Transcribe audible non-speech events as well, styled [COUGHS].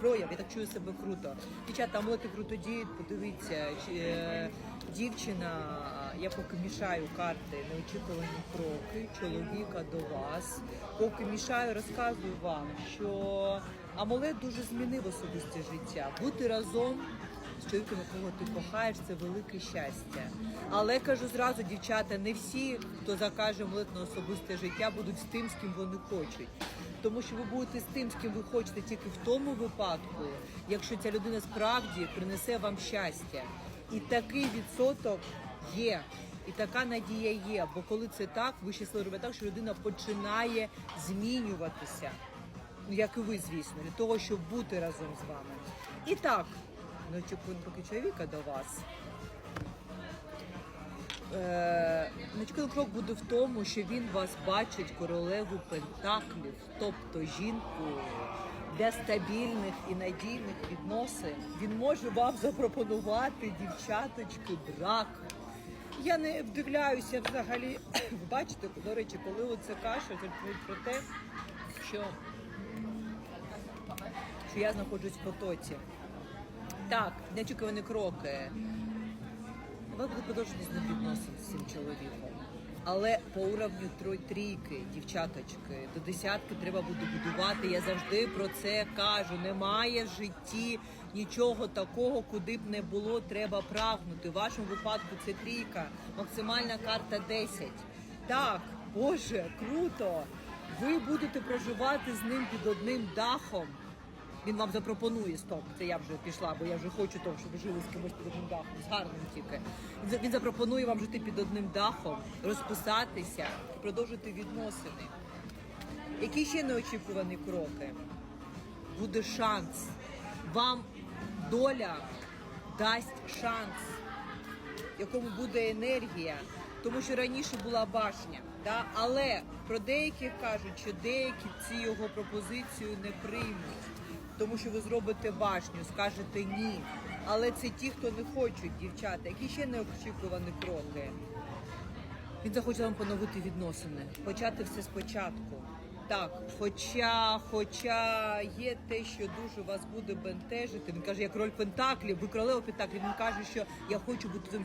прояв, я так чую себе круто. Дівчата, амулети круто діють, подивіться. е, Дівчина, я поки мішаю карти неочікувані кроки чоловіка до вас. Поки мішаю, розказую вам, що амулет дуже змінив особисте життя. Бути разом з чоловіком, якого ти кохаєш, це велике щастя. Але кажу зразу, дівчата, не всі, хто закаже амулет на особисте життя, будуть з тим, з ким вони хочуть. Тому що ви будете з тим, з ким ви хочете, тільки в тому випадку, якщо ця людина справді принесе вам щастя. І такий відсоток є. І така надія є. Бо коли це так, ви щасливі робите так, що людина починає змінюватися. Ну, як і ви, звісно, для того, щоб бути разом з вами. І так, ну очікуємо поки чоловіка до вас. Е, крок буде в тому, що він вас бачить королеву пентаклів, тобто жінку для стабільних і надійних відносин. Він може вам запропонувати дівчаточки брак. Я не вдивляюся взагалі. [COUGHS] Бачите, до речі, коли оце каша, це про те, що, що я знаходжусь в потоці. Так, неочікувані кроки. Ви будете продовжувати з ним відносин з цим чоловіком. Але по уровню трой трійки, дівчаточки, до десятки треба буде будувати. Я завжди про це кажу. Немає в житті нічого такого, куди б не було, треба прагнути. В вашому випадку це трійка, максимальна карта 10. Так, Боже, круто! Ви будете проживати з ним під одним дахом. Він вам запропонує стоп. Це я вже пішла, бо я вже хочу того, щоб ви жили з кимось під одним дахом, з гарним тільки. Він запропонує вам жити під одним дахом, розписатися продовжити відносини. Які ще неочікувані кроки? Буде шанс. Вам доля дасть шанс якому буде енергія, тому що раніше була башня. Да? Але про деяких кажуть, що деякі ці його пропозицію не приймуть, тому що ви зробите башню, скажете ні. Але це ті, хто не хочуть, дівчата, які ще не очікувані кроки. Він захоче вам поновити відносини, почати все спочатку. Так, хоча, хоча є те, що дуже вас буде бентежити. Він каже, як роль Пентаклів, ви королева Пентаклів. Він каже, що я хочу бути